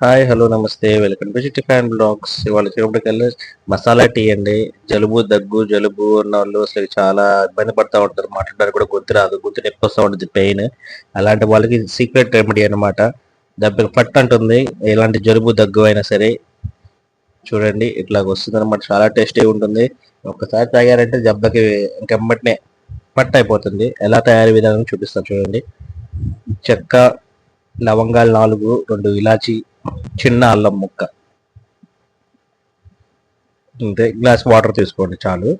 Hi hello నమస్తే. Welcome to Chitti fan blogs. ఇవాళ వచ్చేటప్పటికల్లా మసాలా టీ అండి. జలుబు దగ్గు జలుబు ఉన్న వాళ్ళు అసలు చాలా ఇబ్బంది పడతా ఉంటారు. మాట్లాడడానికి కూడా గుర్తు రాదు. గుర్తు నొప్పి వస్తూ ఉంటుంది పెయిన్. అలాంటి వాళ్ళకి సీక్రెట్ రెమెడీ అనమాట దెబ్బకి పట్టు అంటుంది. ఎలాంటి జలుబు దగ్గు అయినా సరే చూడండి ఇట్లా వస్తుంది అనమాట చాలా టేస్టీ ఉంటుంది. ఒక్కసారి తాగారంటే దెబ్బకి ఇంకెమ్మటినే పట్టు అయిపోతుంది. ఎలా తయారీ విధానం చూపిస్తాను చూడండి. చెక్క లవంగాలు నాలుగు రెండు ఇలాచీ చిన్న అల్లం ముక్క. అంతే గ్లాస్ వాటర్ తీసుకోండి చాలు.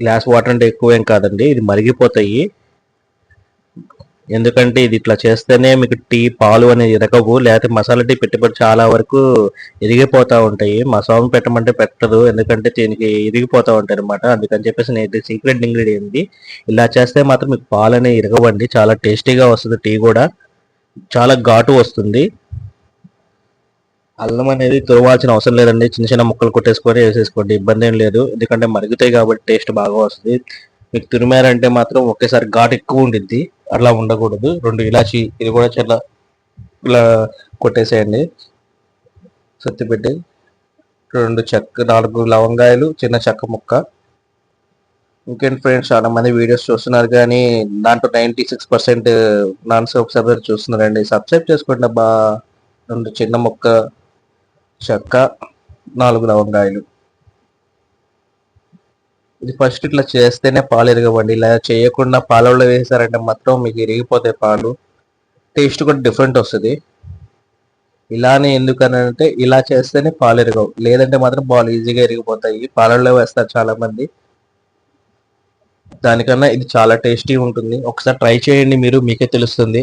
గ్లాస్ వాటర్ అంటే ఎక్కువ ఏం కాదండి ఇది మరిగిపోతాయి. ఎందుకంటే ఇది ఇట్లా చేస్తేనే మీకు టీ పాలు అనేది ఎరగవు లేకపోతే మసాలా టీ పెట్టుబడి చాలా వరకు ఇరిగిపోతూ ఉంటాయి. మసాలా పెట్టమంటే పెట్టదు ఎందుకంటే దీనికి ఇరిగిపోతూ ఉంటాయి అనమాట అందుకని చెప్పేసి నేను సీక్రెట్ ఇంగ్రీడియంట్ ఇలా చేస్తే మాత్రం మీకు పాలు అనేవి ఇరగవండి చాలా టేస్టీగా వస్తుంది టీ కూడా. చాలా ఘాటు వస్తుంది. అల్లం అనేది తురవాల్సిన అవసరం లేదండి. చిన్న చిన్న ముక్కలు కొట్టేసుకొని వేసేసుకోండి. ఇబ్బంది ఏం లేదు. ఎందుకంటే మరుగుతాయి కాబట్టి టేస్ట్ బాగా వస్తుంది. మీకు తురిమారంటే మాత్రం ఒకేసారి ఘాటు ఎక్కువ ఉండిద్ది. అట్లా ఉండకూడదు. రెండు ఇలాచి ఇది కూడా చాలా ఇలా కొట్టేసేయండి. సత్తిపెట్టి రెండు చెక్క నాలుగు లవంగాయలు చిన్న చెక్క ముక్క. ఇంకేంటి ఫ్రెండ్స్ చాలా మంది వీడియోస్ చూస్తున్నారు కానీ దాంట్లో ninety six percent non subscriber చూస్తున్నారండి. సబ్స్క్రైబ్ చేసుకోండి అబ్బా. రెండు చిన్న ముక్క చెక్క నాలుగు లవంగాయలు. ఇది ఫస్ట్ ఇట్లా చేస్తేనే పాలు ఎరగవండి. ఇలా చేయకుండా పాలలో వేసారంటే మాత్రం మీకు ఇరిగిపోతాయి పాలు. టేస్ట్ కూడా డిఫరెంట్ వస్తుంది. ఇలానే ఎందుకనంటే ఇలా చేస్తేనే పాలు ఎరగవు. లేదంటే మాత్రం పాలు ఈజీగా ఎరిగిపోతాయి పాలల్లో వేస్తారు చాలా మంది దానికన్నా ఇది చాలా టేస్టీ ఉంటుంది. ఒకసారి ట్రై చేయండి మీరు మీకే తెలుస్తుంది.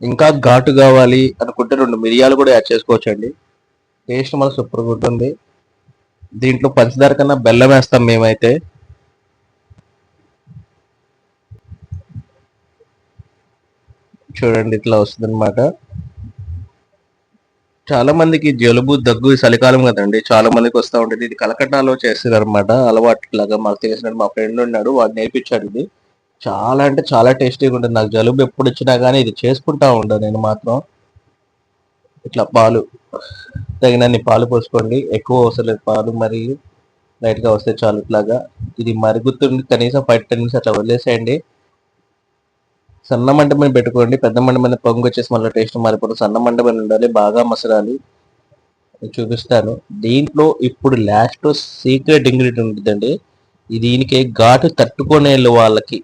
ఇంకా ఘాటు కావాలి అనుకుంటే రెండు మిరియాలు కూడా యాడ్ చేసుకోవచ్చండి. టేస్ట్ మన సూపర్గా ఉంటుంది దీంట్లో పంచదార కన్నా బెల్లం వేస్తాం మేమైతే. చూడండి ఇట్లా వస్తుంది అనమాట చాలా మందికి జలుబు దగ్గు చలికాలం కదండి. చాలా మందికి వస్తూ ఉంటుంది. ఇది కలకట్టాలో చేస్తారనమాట అలవాటు లాగా మాకు తెలిసినట్టు మా ఫ్రెండ్ ఉన్నాడు వాడు నేర్పించాడు ఇది. చాలా అంటే చాలా టేస్టీగా ఉంటుంది. నాకు జలుబు ఎప్పుడు వచ్చినా కానీ ఇది చేసుకుంటా ఉంటాను నేను మాత్రం. ఇట్లా పాలు తగినన్ని పాలు పోసుకోండి. ఎక్కువ అవసరం లేదు పాలు మరి లైట్గా వస్తే చాలు ఇట్లాగా. ఇది మరుగుతుంది కనీసం ఫైవ్ టెన్ మినిట్స్ అట్లా వదిలేసేయండి. సన్న మంట పెట్టుకోండి. పెద్ద మంట పొంగు వచ్చేసి మళ్ళీ టేస్ట్ మారిపోతుంది. సన్న మంట ఉండాలి బాగా మసరాలి చూపిస్తాను. దీంట్లో ఇప్పుడు లాస్ట్ సీక్రెట్ ఇంగ్రీడియంట్ ఉంటుందండి. దీనికి ఘాటు తట్టుకునే వాళ్ళకి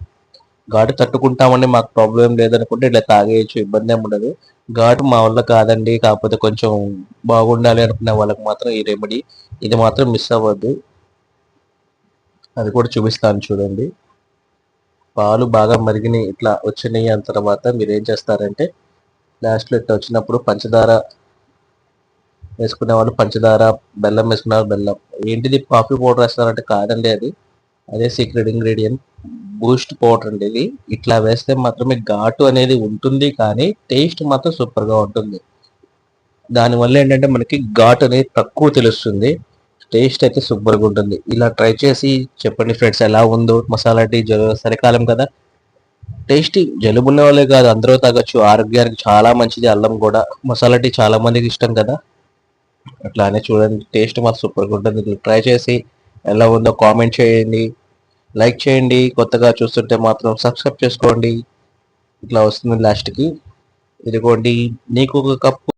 ఘాటు తట్టుకుంటామని మాకు ప్రాబ్లం లేదనుకుంటే ఇట్లా తాగేయచ్చు ఇబ్బంది ఏమి ఉండదు. ఘాటు మా వల్ల కాదండి కాకపోతే కొంచెం బాగుండాలి అనుకునే వాళ్ళకి మాత్రం ఈ రెమెడీ ఇది మాత్రం మిస్ అవ్వద్దు. అది కూడా చూపిస్తాను చూడండి. పాలు బాగా మరిగినాయి ఇట్లా వచ్చినాయి అన్న తర్వాత మీరు ఏం చేస్తారంటే లాస్ట్లో ఇట్లా వచ్చినప్పుడు పంచదార వేసుకునే వాళ్ళు పంచదార బెల్లం వేసుకున్నారు బెల్లం. ఏంటిది కాఫీ పౌడర్ వేస్తున్నారంటే కాదండి అది. అదే సీక్రెట్ ఇంగ్రీడియంట్ బూస్ట్ పౌడర్ అండి ఇది. ఇట్లా వేస్తే మాత్రమే ఘాటు అనేది ఉంటుంది కానీ టేస్ట్ మాత్రం సూపర్గా ఉంటుంది. దానివల్ల ఏంటంటే మనకి ఘాటు అనేది తక్కువ తెలుస్తుంది. టేస్ట్ అయితే సూపర్గా ఉంటుంది. ఇలా ట్రై చేసి చెప్పండి ఫ్రెండ్స్ ఎలా ఉందో? మసాలా టీ చలికాలం కదా? టేస్టీ జలుబు ఉన్న వాళ్ళే కాదు అందరూ తాగొచ్చు. ఆరోగ్యానికి చాలా మంచిది అల్లం కూడా. మసాలా టీ చాలా మందికి ఇష్టం కదా? అట్లానే చూడండి టేస్ట్ మాత్రం సూపర్గా ఉంటుంది. ట్రై చేసి ఎలా ఉందో కామెంట్ చేయండి. లైక్ చేయండి కొత్తగా చూస్తుంటే మాత్రం సబ్స్క్రైబ్ చేసుకోండి. ఇట్లా వస్తుంది లాస్ట్కి ఇదిగోండి నీకు ఒక కప్పు